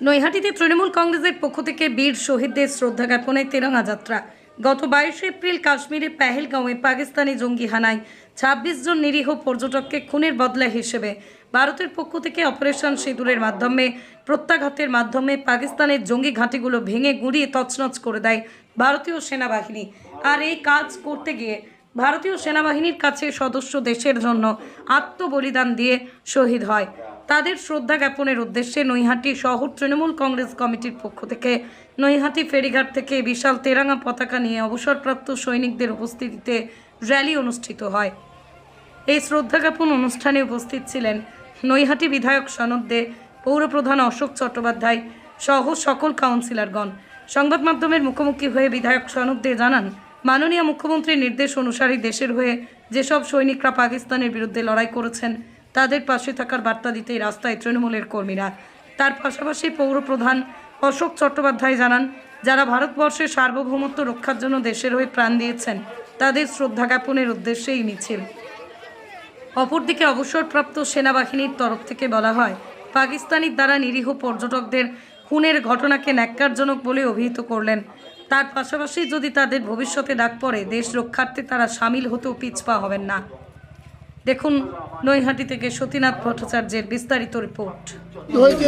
নৈহাটিতে তৃণমূল কংগ্রেসের পক্ষ থেকে বীর শহীদদের শ্রদ্ধা জ্ঞাপনে তেরঙ্গা যাত্রা। গত বাইশে এপ্রিল কাশ্মীরের পেহেলগাঁওয়ে পাকিস্তানি জঙ্গি হানায় ছাব্বিশ জন নিরীহ পর্যটককে খুনের বদলা হিসেবে ভারতের পক্ষ থেকে অপারেশন সিঁদুরের মাধ্যমে, প্রত্যাঘাতের মাধ্যমে পাকিস্তানের জঙ্গি ঘাঁটিগুলো ভেঙে গুঁড়িয়ে তছনছ করে দেয় ভারতীয় সেনাবাহিনী। আর এই কাজ করতে গিয়ে ভারতীয় সেনাবাহিনীর কাছে সদস্য দেশের জন্য আত্মবলিদান দিয়ে শহীদ হয়। তাদের শ্রদ্ধা জ্ঞাপনের উদ্দেশ্যে নৈহাটি শহর তৃণমূল কংগ্রেস কমিটির পক্ষ থেকে নৈহাটি ফেরিঘাট থেকে বিশাল তেরাঙ্গা পতাকা নিয়ে অবসরপ্রাপ্ত সৈনিকদের উপস্থিতিতে র্যালি অনুষ্ঠিত হয়। এই শ্রদ্ধা জ্ঞাপন অনুষ্ঠানে উপস্থিত ছিলেন নৈহাটি বিধায়ক সনদ দে পৌরপ্রধান অশোক চট্টোপাধ্যায় সহ সকল কাউন্সিলরগণ। সংবাদ মাধ্যমের মুখোমুখি হয়ে বিধায়ক সনদ দে জানান, মাননীয় মুখ্যমন্ত্রীর নির্দেশ অনুসারে দেশের হয়ে যেসব সৈনিকরা পাকিস্তানের বিরুদ্ধে লড়াই করেছেন তাদের পাশে থাকার বার্তা দিতেই রাস্তায় তৃণমূলের কর্মীরা। তার পাশাপাশি পৌরপ্রধান অশোক চট্টোপাধ্যায় জানান, যারা ভারতবর্ষের সার্বভৌমত্ব রক্ষার জন্য দেশের হয়ে প্রাণ দিয়েছেন, তাদের শ্রদ্ধা জ্ঞাপনের উদ্দেশ্যে এই মিছিল। অপরদিকে অবসরপ্রাপ্ত সেনাবাহিনীর তরফ থেকে বলা হয়, পাকিস্তানির দ্বারা নিরীহ পর্যটকদের খুনের ঘটনাকে ন্যাক্কারজনক বলে অভিহিত করলেন। তার পাশাপাশি যদি তাদের ভবিষ্যতে ডাক পড়ে, দেশ রক্ষার্থে তারা সামিল হতেও পিছপা হবেন না। দেখুন নৈহাটি থেকে সতীনাথ ভট্টাচার্যের বিস্তারিত রিপোর্ট। হয়েছে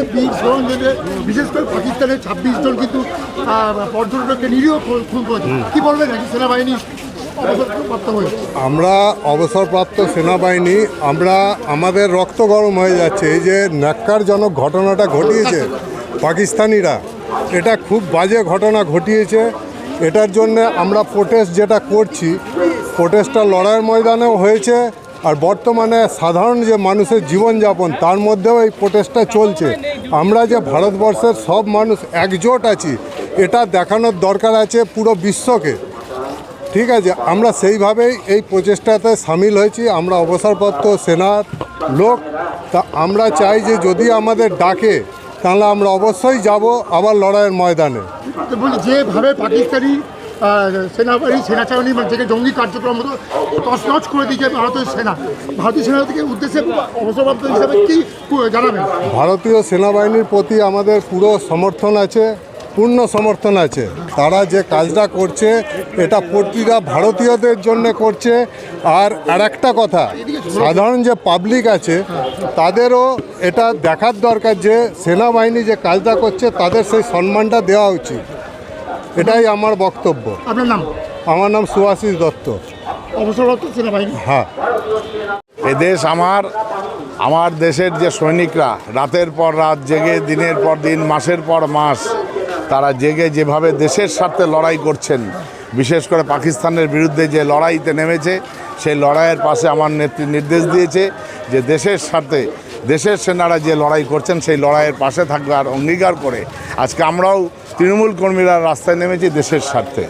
বিশেষ করে পাকিস্তানের ছাব্বিশ জন কিন্তু পর্যটককে নিরীহ খুন খুন করেছে। কি বলবেন? নাকি সেনাবাহিনী আমরা অবসরপ্রাপ্ত সেনাবাহিনী আমরা আমাদের রক্ত গরম হয়ে যাচ্ছে। এই যে ন্যাক্কারজনক ঘটনাটা ঘটিয়েছে পাকিস্তানিরা এটা খুব বাজে ঘটনা ঘটিয়েছে। এটার জন্য আমরা প্রোটেস্ট যেটা করছি প্রোটেস্টটা লড়াইয়ের ময়দানেও হয়েছে। আর বর্তমানে সাধারণ যে মানুষের জীবনযাপন, তার মধ্যেও এই প্রোটেস্টটা চলছে। আমরা যে ভারতবর্ষের সব মানুষ একজোট আছি, এটা দেখানোর দরকার আছে পুরো বিশ্বকে। ঠিক আছে, আমরা সেইভাবেই এই প্রচেষ্টাতে সামিল হয়েছি। আমরা অবসরপ্রাপ্ত সেনার লোক। তা আমরা চাই যে যদি আমাদের ডাকে, তাহলে আমরা অবশ্যই যাব আবার লড়াইয়ের ময়দানে। যেভাবে পাকিস্তানি সেনাবাহিনী সেনাচারণী মানে থেকে জঙ্গি কার্যক্রম হতো তছনছ করে দিয়েছে ভারতীয় সেনা। ভারতীয় সেনা থেকে উদ্দেশ্যে অবসরপ্রাপ্ত হিসাবে কি জানাবেন? ভারতীয় সেনাবাহিনীর প্রতি আমাদের পুরো সমর্থন আছে, পূর্ণ সমর্থন আছে। তারা যে কাজটা করছে, এটা প্রতিটা ভারতীয়দের জন্য করছে। আর আর একটা কথা, সাধারণ যে পাবলিক আছে, তাদেরও এটা দেখার দরকার যে সেনাবাহিনী যে কাজটা করছে, তাদের সেই সম্মানটা দেওয়া উচিত। এটাই আমার বক্তব্য। আপনার নাম? আমার নাম সুভাষিস দত্ত। অবসরপ্রাপ্ত সেনাবাহিনী? হ্যাঁ। এ দেশ আমার আমার দেশের যে সৈনিকরা রাতের পর রাত জেগে দিনের পর দিন মাসের পর মাস তারা জেগে যেভাবে দেশের স্বার্থে লড়াই করছেন বিশেষ করে পাকিস্তানের বিরুদ্ধে যে লড়াইতে নেমেছে সেই লড়াইয়ের পাশে আমার নেত্রী নির্দেশ দিয়েছে যে দেশের স্বার্থে দেশের সেনারা যে লড়াই করছেন সেই লড়াইয়ের পাশে থাকবে আর অঙ্গীকার করে আজকে আমরাও তৃণমূল কর্মীরা রাস্তায় নেমেছি দেশের স্বার্থে।